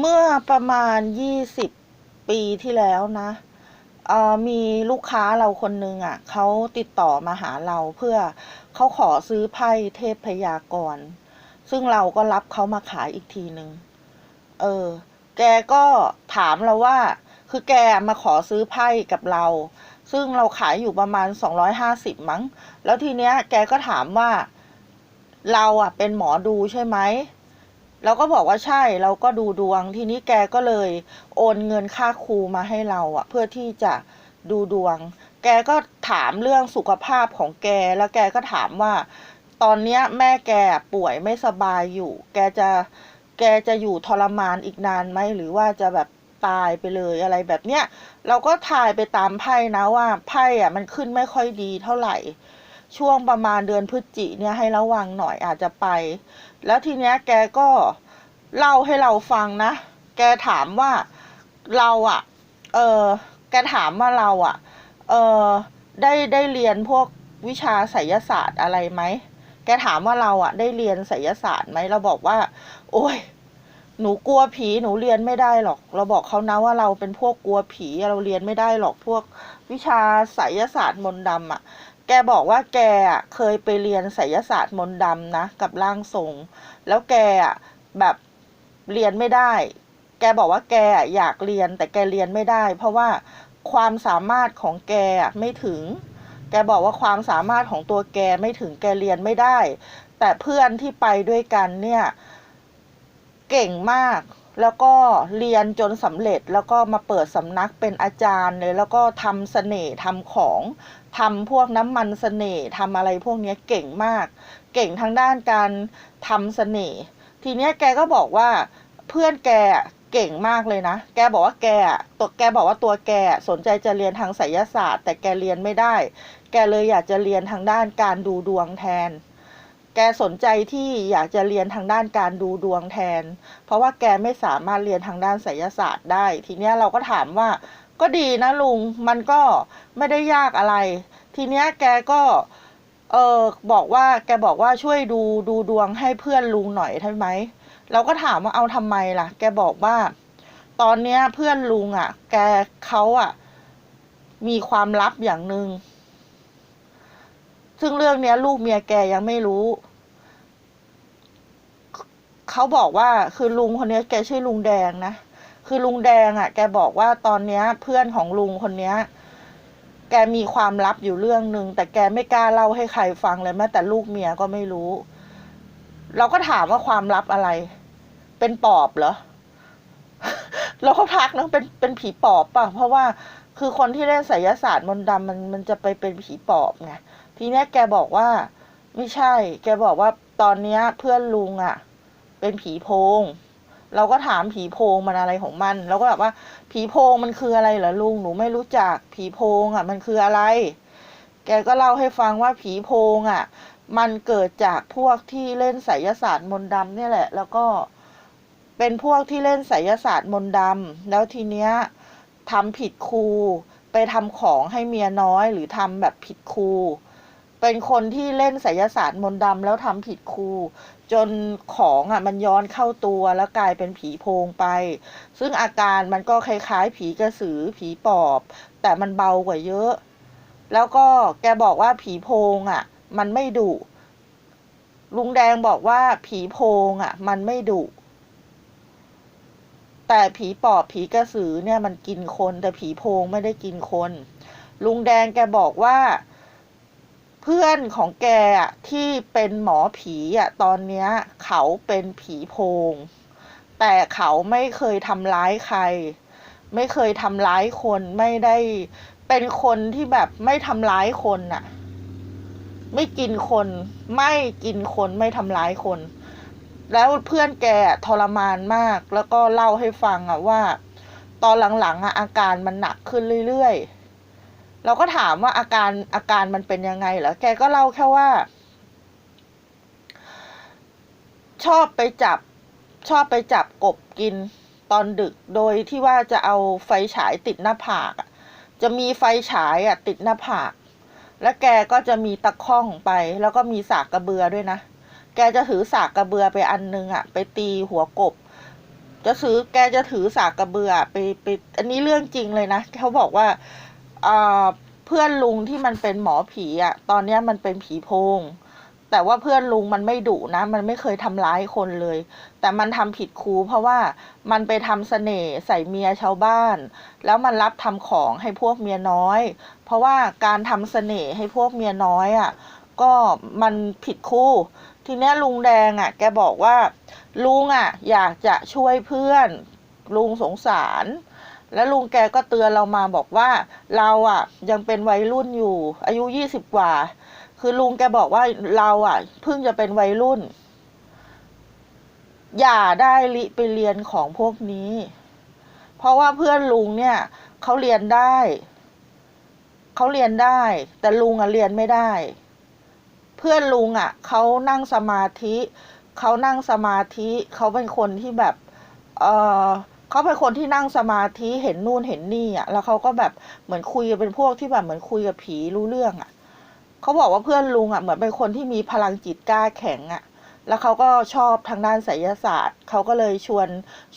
เมื่อประมาณยี่สิบปีที่แล้วนะมีลูกค้าเราคนหนึ่งอะเขาติดต่อมาหาเราเพื่อเขาขอซื้อไพ่เทพพยากร ซึ่งเราก็รับเขามาขายอีกทีหนึ่งเออ แกก็ถามเราว่า คือแกมาขอซื้อไพ่กับเรา ซึ่งเราขายอยู่ประมาณสองร้อยห้าสิบมั้ง แล้วทีเนี้ย แกก็ถามว่า เราอะเป็นหมอดูใช่ไหม เราก็บอกว่าใช่เราก็ดูดวง ทีนี้แกก็เลยโอนเงินค่าครูมาให้เราอะเพื่อที่จะดูดวง แกก็ถามเรื่องสุขภาพของแกแล้วแกก็ถามว่า ตอนเนี้ยแม่แกป่วยไม่สบายอยู่ แกจะแกจะอยู่ทรมานอีกนานไหมหรือว่าจะแบบตายไปเลยอะไรแบบเนี้ยเราก็ทายไปตามไพ่นะว่าไพ่อะมันขึ้นไม่ค่อยดีเท่าไหร่ ช่วงประมาณเดือนพฤศจิเนี่ยให้ระวังหน่อยอาจจะไป แล้วทีเนี้ยแกก็เล่าให้เราฟังนะ แกถามว่าเราอะเออแกถามว่าเราอะเออได้ได้เรียนพวกวิชาไสยศาสตร์อะไรไหม แกถามว่าเราอะได้เรียนไสยศาสตร์ไหม เราบอกว่า โอ้ย หนูกลัวผีหนูเรียนไม่ได้หรอก เราบอกเขานะว่าเราเป็นพวกกลัวผีเราเรียนไม่ได้หรอกพวกวิชาไสยศาสตร์มนต์ดำอะ แกบอกว่าแกอะเคยไปเรียนไสยศาสตร์มนต์ดำนะกับร่างทรง แล้วแกอะแบบเรียนไม่ได้ แกบอกว่าแกอะอยากเรียนแต่แกเรียนไม่ได้ เพราะว่าความสามารถของแกอะไม่ถึง แกบอกว่าความสามารถของตัวแกไม่ถึงแกเรียนไม่ได้ แต่เพื่อนที่ไปด้วยกันเนี่ย เก่งมาก แล้วก็เรียนจนสำเร็จแล้วก็มาเปิดสำนักเป็นอาจารย์เลย แล้วก็ทำเสน่ห์ทำของทำพวกน้ำมันเสน่ห์ทำอะไรพวกนี้เก่งมาก เก่งทางด้านการทำเสน่ห์ทีเนี้ยแกก็บอกว่าเพื่อนแกเก่งมากเลยนะ แกบอกว่าแกตัวแกบอกว่าตัวแกสนใจจะเรียนทางไสยศาสตร์ แต่แกเรียนไม่ได้ แกเลยอยากจะเรียนทางด้านการดูดวงแทน แกสนใจที่อยากจะเรียนทางด้านการดูดวงแทน เพราะว่าแกไม่สามารถเรียนทางด้านไสยศาสตร์ได้ ทีเนี้ยเราก็ถามว่าก็ดีนะลุง มันก็ไม่ได้ยากอะไร ทีเนี้ยแกก็เออบอกว่าแกบอกว่าช่วยดูดูดวงให้เพื่อนลุงหน่อยได้ไหม เราก็ถามว่าเอาทำไมล่ะ แกบอกว่า ตอนเนี้ยเพื่อนลุงอะ แกเขาอะ มีความลับอย่างหนึง่งซึ่งเรื่องเนี้ยลูกเมียแกยังไม่รู้ เขาบอกว่าคือลุงคนนี้แกชื่อลุงแดงนะคือลุงแดงอะ แกบอกว่าตอนเนี้ย เพื่อนของลุงคนเนี้ย แกมีความลับอยู่เรื่องหนึ่งแต่แกไม่กล้าเล่าให้ใครฟังเลยแม้แต่ลูกเมียก็ไม่รู้ เราก็ถามว่าความลับอะไร เป็นปอบเหรอ เราก็ทักนะเป็นเป็นผีปอบป่ะ เพราะว่าคือคนที่เล่นไสยศาสตร์มนต์ดำมันมันจะไปเป็นผีปอบไงทีเนี้ยแกบอกว่า ไม่ใช่ แกบอกว่าตอนเนี้ย เพื่อนลุงอะ เป็นผีโพง เราก็ถามผีโพงมันอะไรของมันเราก็แบบว่า ผีโพงมันคืออะไรเหรอลุงหนูไม่รู้จักผีโพงอะ มันคืออะไร แกก็เล่าให้ฟังว่าผีโพงอะ มันเกิดจากพวกที่เล่นไสยศาสตร์มนต์ดำเนี่ยแหละ แล้วก็เป็นพวกที่เล่นไสยศาสตร์มนต์ดำแล้วทีเนี้ยทำผิดครูไปทำของให้เมียน้อย หรือทำแบบผิดครู เป็นคนที่เล่นไสยศาสตร์มนต์ดำแล้วทำผิดครู จนของอะมันย้อนเข้าตัวแล้วกลายเป็นผีโพงไป ซึ่งอาการมันก็คล้ายๆ ผีกระสือผีปอบ แต่มันเบากว่าเยอะ แล้วก็แกบอกว่าผีโพงอะ มันไม่ดุลุงแดงบอกว่าผีโพงอะ มันไม่ดุแต่ผีปอบผีกระสือเนี่ยมันกินคน แต่ผีโพงไม่ได้กินคน ลุงแดงแกบอกว่า พื่อนของแกที่เป็นหมอผีอะตอนเนี้ยเขาเป็นผีโพง แต่เขาไม่เคยทำร้ายใคร ไม่เคยทำร้ายคนไม่ได้เป็นคนที่แบบไม่ทำร้ายคนน่ะ ไม่กินคน ไม่กินคนไม่ทำร้ายคน แล้วเพื่อนแกทรมานมาก แล้วก็เล่าให้ฟังอะว่า ตอนหลังๆอะอาการมันหนักขึ้นเรื่อยๆ เราก็ถามว่าอาการอาการมันเป็นยังไงเหรอแกก็เล่าแค่ว่า ชอบไปจับ ชอบไปจับกบกินตอนดึกโดยที่ว่าจะเอาไฟฉายติดหน้าผากจะมีไฟฉายอะ ติดหน้าผาก แล้วแกก็จะมีตะข้องไป แล้วก็มีสากกระเบือด้วยนะ แกจะถือสากกระเบือไปอันนึงอะ ไปตีหัวกบ จะซื้อแกจะถือสากกระเบือไปไปอันนี้เรื่องจริงเลยนะเขาบอกว่า เพื่อนลุงที่มันเป็นหมอผีอะ ตอนเนี้ยมันเป็นผีโพง แต่ว่าเพื่อนลุงมันไม่ดุนะ มันไม่เคยทำร้ายคนเลย แต่มันทำผิดครูเพราะว่ามันไปทำเสน่ห์ใส่เมียชาวบ้าน แล้วมันรับทำของให้พวกเมียน้อย เพราะว่าการทำเสน่ห์ให้พวกเมียน้อยอะ ก็มันผิดคู่ ทีเนี้ยลุงแดงอะ แกบอกว่า ลุงอะ อยากจะช่วยเพื่อน ลุงสงสาร แล้วลุงแกก็เตือนเรามาบอกว่า เราอะ ยังเป็นวัยรุ่นอยู่ อายุยี่สิบกว่า คือลุงแกบอกว่าเราอะเพิ่งจะเป็นวัยรุ่น อย่าได้ลิไปเรียนของพวกนี้ เพราะว่าเพื่อนลุงเนี่ยเขาเรียนได้เขาเรียนได้ แต่ลุงอะเรียนไม่ได้ เพื่อนลุงอะเขานั่งสมาธิเขานั่งสมาธิเขาเป็นคนที่แบบ เออ เขาเป็นคนที่นั่งสมาธิเห็นนู่นเห็นนี่อะ แล้วเขาก็แบบเหมือนคุยกับเป็นพวกที่แบบเหมือนคุยกับผีรู้เรื่องอะเขาบอกว่าเพื่อนลุงอะเหมือนเป็นคนที่มีพลังจิตกล้าแข็งอะ แล้วเขาก็ชอบทางด้านไสยศาสตร์ เขาก็เลยชวน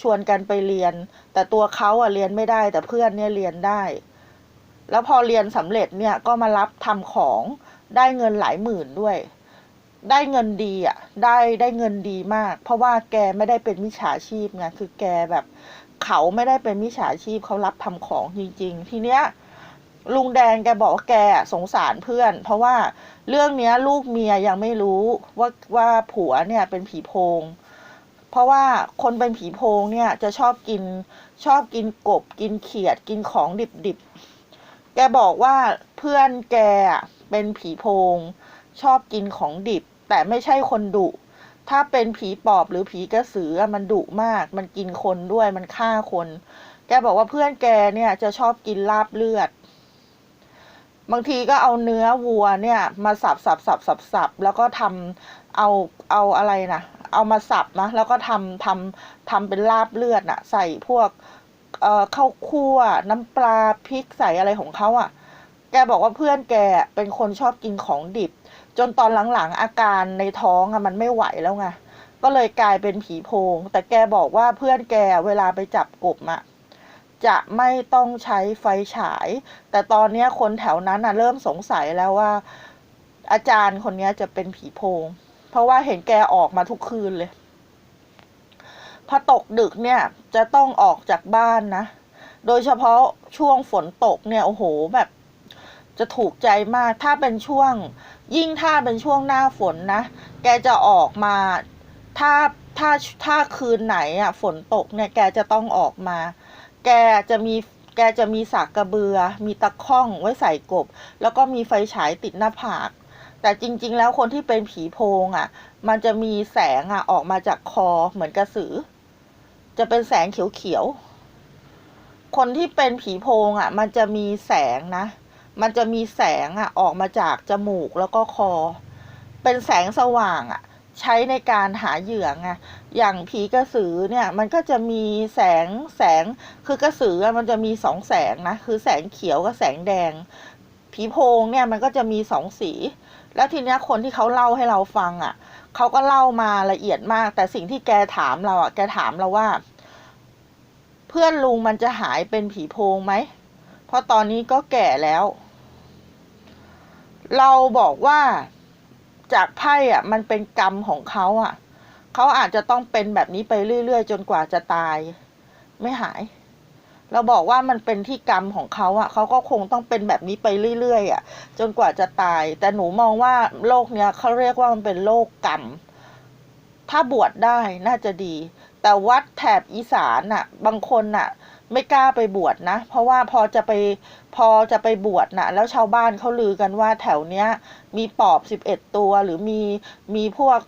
ชวนกันไปเรียน แต่ตัวเขาอะเรียนไม่ได้ แต่เพื่อนเนี่ยเรียนได้ แล้วพอเรียนสำเร็จเนี่ยก็มารับทำของได้เงินหลายหมื่นด้วย ได้เงินดีอะ ได้ได้เงินดีมาก เพราะว่าแกไม่ได้เป็นมิจฉาชีพไงคือแกแบบ เขาไม่ได้เป็นมิจฉาชีพเขารับทำของจริง ๆ ทีเนี้ยลุงแดงแกบอกว่าแกสงสารเพื่อน เพราะว่าเรื่องเนี้ย ลูกเมียยังไม่รู้ว่าว่าผัวเนี่ยเป็นผีโพง เพราะว่าคนเป็นผีโพงเนี่ยจะชอบกินชอบกินกบกินเขียดกินของดิบๆ แกบอกว่าเพื่อนแกเป็นผีโพง ชอบกินของดิบ แต่ไม่ใช่คนดุ ถ้าเป็นผีปอบหรือผีกระสือมันดุมาก มันกินคนด้วยมันฆ่าคน แกบอกว่าเพื่อนแกเนี่ยจะชอบกินลาบเลือด บางทีก็เอาเนื้อวัวเนี่ย มาสับสับสับสับสับแล้วก็ทำเอาเอาอะไรนะเอามาสับนะแล้วก็ทำทำทำเป็นลาบเลือดน่ะ ใส่พวกเอ่อข้าวคั่ว น้ำปลาพริกใส่อะไรของเขาอะ แกบอกว่าเพื่อนแกเป็นคนชอบกินของดิบ จนตอนหลังๆอาการในท้องอะมันไม่ไหวแล้วไงก็เลยกลายเป็นผีโพง แต่แกบอกว่าเพื่อนแกเวลาไปจับกบอะจะไม่ต้องใช้ไฟฉาย แต่ตอนนี้คนแถวนั้นอะเริ่มสงสัยแล้วว่า อาจารย์คนนี้จะเป็นผีโพง เพราะว่าเห็นแกออกมาทุกคืนเลย พอตกดึกเนี่ยจะต้องออกจากบ้านนะ โดยเฉพาะช่วงฝนตกเนี่ยโอ้โหแบบ จะถูกใจมากถ้าเป็นช่วง ยิ่งถ้าเป็นช่วงหน้าฝนนะ แกจะออกมา ถ้าถ้าถ้าคืนไหนอะฝนตกเนี่ยแกจะต้องออกมา แกจะมีแกจะมีสากกระเบือ มีตะข้องไว้ใส่กบ แล้วก็มีไฟฉายติดหน้าผาก แต่จริง ๆ แล้วคนที่เป็นผีโพงอะ มันจะมีแสงอะออกมาจากคอเหมือนกระสือ จะเป็นแสงเขียวๆคนที่เป็นผีโพงอะ มันจะมีแสงนะ มันจะมีแสงอะออกมาจากจมูกแล้วก็คอ เป็นแสงสว่างอะ ใช้ในการหาเหยื่อไงอย่างผีกระสือเนี่ย มันก็จะมีแสงแสงคือกระสือมันจะมีสองแสงนะคือแสงเขียวกับแสงแดง ผีโพงเนี่ยมันก็จะมีสองสี แล้วทีเนี้ยคนที่เขาเล่าให้เราฟังอะเขาก็เล่ามาละเอียดมาก แต่สิ่งที่แกถามเราอะแกถามเราว่า เพื่อนลุงมันจะหายเป็นผีโพงไหมเพราะตอนนี้ก็แก่แล้ว เราบอกว่าจากไพ่อะ มันเป็นกรรมของเขาอะเขาอาจจะต้องเป็นแบบนี้ไปเรื่อยๆ จนกว่าจะตาย ไม่หาย เราบอกว่ามันเป็นที่กรรมของเขาอะเขาก็คงต้องเป็นแบบนี้ไปเรื่อยๆอะ จนกว่าจะตาย แต่หนูมองว่าโลกเนี้ยเขาเรียกว่ามันเป็นโลกกรรม ถ้าบวชได้น่าจะดี แต่วัดแถบอีสานน่ะ บางคนน่ะ ไม่กล้าไปบวชนะ เพราะว่าพอจะไปพอจะไปบวชนะแล้วชาวบ้านเขาลือกันว่าแถวเนี้ย มีปอบสิบเอ็ดตัวหรือมีมีพวก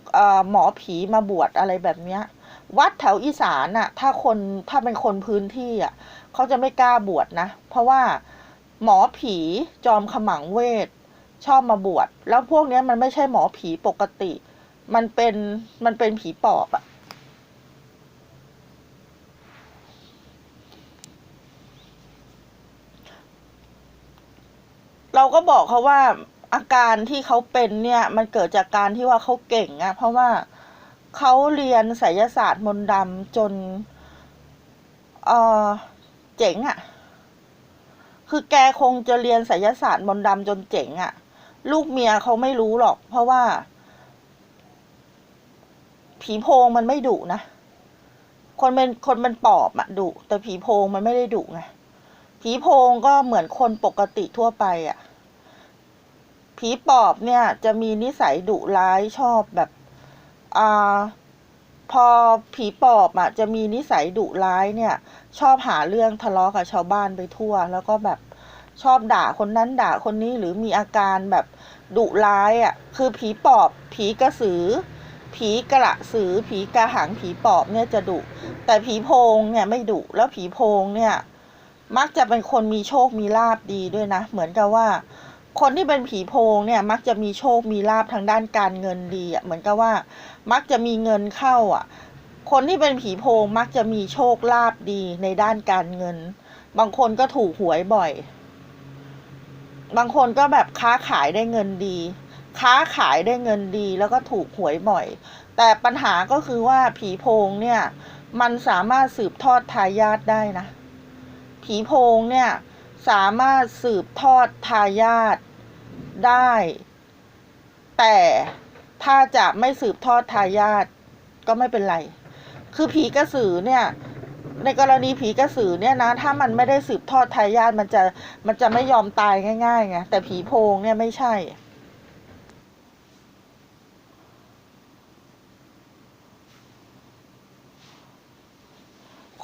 หมอผีมาบวชอะไรแบบเนี้ย วัดแถวอีสานน่ะ ถ้าคนถ้าเป็นคนพื้นที่อะเขาจะไม่กล้าบวชนะ เพราะว่าหมอผีจอมขมังเวทชอบมาบวชแล้วพวกเนี้ยมันไม่ใช่หมอผีปกติ มันเป็นมันเป็นผีปอบอะ เราก็บอกเขาว่าอาการที่เขาเป็นเนี่ยมันเกิดจากการที่ว่าเขาเก่งอะเพราะว่าเขาเรียนไสยศาสตร์มนต์ดำจนเออเจ๋งอะคือแกคงจะเรียนไสยศาสตร์มนต์ดำจนเจ๋งอะลูกเมียเขาไม่รู้หรอก เพราะว่า ผีโพงมันไม่ดุนะคนเป็นคนเป็นปอบอะดุแต่ผีโพงมันไม่ได้ดุไงผีโพงก็เหมือนคนปกติทั่วไปอะ ผีปอบเนี่ยจะมีนิสัยดุร้ายชอบแบบอ่าพอผีปอบอะจะมีนิสัยดุร้ายเนี่ย ชอบหาเรื่องทะเลาะกับชาวบ้านไปทั่ว แล้วก็แบบชอบด่าคนนั้นด่าคนนี้หรือมีอาการแบบดุร้ายอะคือผีปอบ ผีกระสือ ผีกระสือ ผีกระหังผีปอบเนี่ยจะดุแต่ผีโพงเนี่ยไม่ดุแล้วผีโพงเนี่ย มักจะเป็นคนมีโชคมีลาบดีด้วยนะ เหมือนกับว่า คนที่เป็นผีโพงเนี่ย มักจะมีโชคมีลาบทางด้านการเงินดีอะเหมือนกับว่า มักจะมีเงินเข้าอะ คนที่เป็นผีโพงมักจะมีโชคลาภดีในด้านการเงิน บางคนก็ถูกหวยบ่อย บางคนก็แบบค้าขายได้เงินดี ค้าขายได้เงินดีแล้วก็ถูกหวยบ่อย แต่ปัญหาก็คือว่าผีโพงเนี่ย มันสามารถสืบทอดทายาทได้นะ ผีโพงเนี่ย สามารถสืบทอดทายาทได้ แต่ถ้าจะไม่สืบทอดทายาทก็ไม่เป็นไร คือผีกระสือเนี่ย ในกรณีผีกระสือเนี่ยนะ ถ้ามันไม่ได้สืบทอดทายาทมันจะมันจะไม่ยอมตายง่ายๆไงแต่ผีโพงเนี่ยไม่ใช่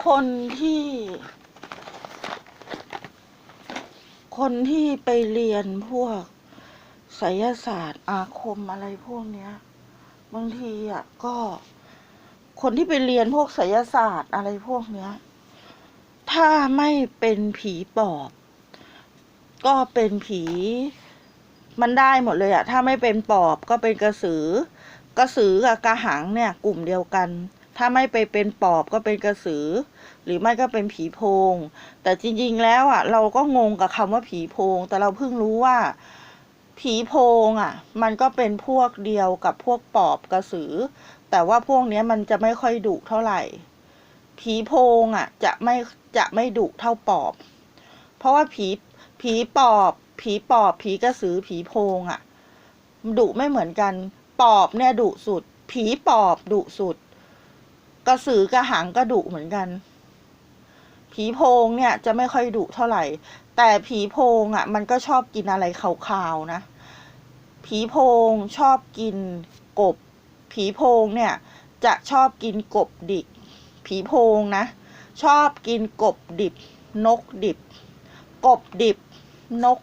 คนที่ คนที่ไปเรียนพวกไสยศาสตร์อาคมอะไรพวกเนี้ย บางทีอะก็ คนที่ไปเรียนพวกไสยศาสตร์อะไรพวกเนี้ย ถ้าไม่เป็นผีปอบ ก็เป็นผีมันได้หมดเลยอะถ้าไม่เป็นปอบก็เป็นกระสือกระสือกับกระหังเนี่ยกลุ่มเดียวกัน ถ้าไม่ไปเป็นปอบก็เป็นกระสือ หรือไม่ก็เป็นผีโพง แต่จริงๆแล้วอะ เราก็งงกับคำว่าผีโพง แต่เราเพิ่งรู้ว่า ผีโพงอะ มันก็เป็นพวกเดียวกับพวกปอบกระสือ แต่ว่าพวกนี้มันจะไม่ค่อยดุเท่าไหร่ ผีโพงอะ จะไม่จะไม่ดุเท่าปอบ เพราะว่าผีผีปอบ ผีปอบ ผีกระสือ ผีโพงอะดุไม่เหมือนกัน ปอบเนี่ยดุสุด ผีปอบดุสุด กระสือกระหังก็ดุเหมือนกัน ผีโพงเนี่ยจะไม่ค่อยดุเท่าไหร่ แต่ผีโพงอะ มันก็ชอบกินอะไรขาวๆนะ ผีโพงชอบกินกบ ผีโพงเนี่ย จะชอบกินกบดิบ ผีโพงนะ ชอบกินกบดิบ นกดิบ กบดิบ นก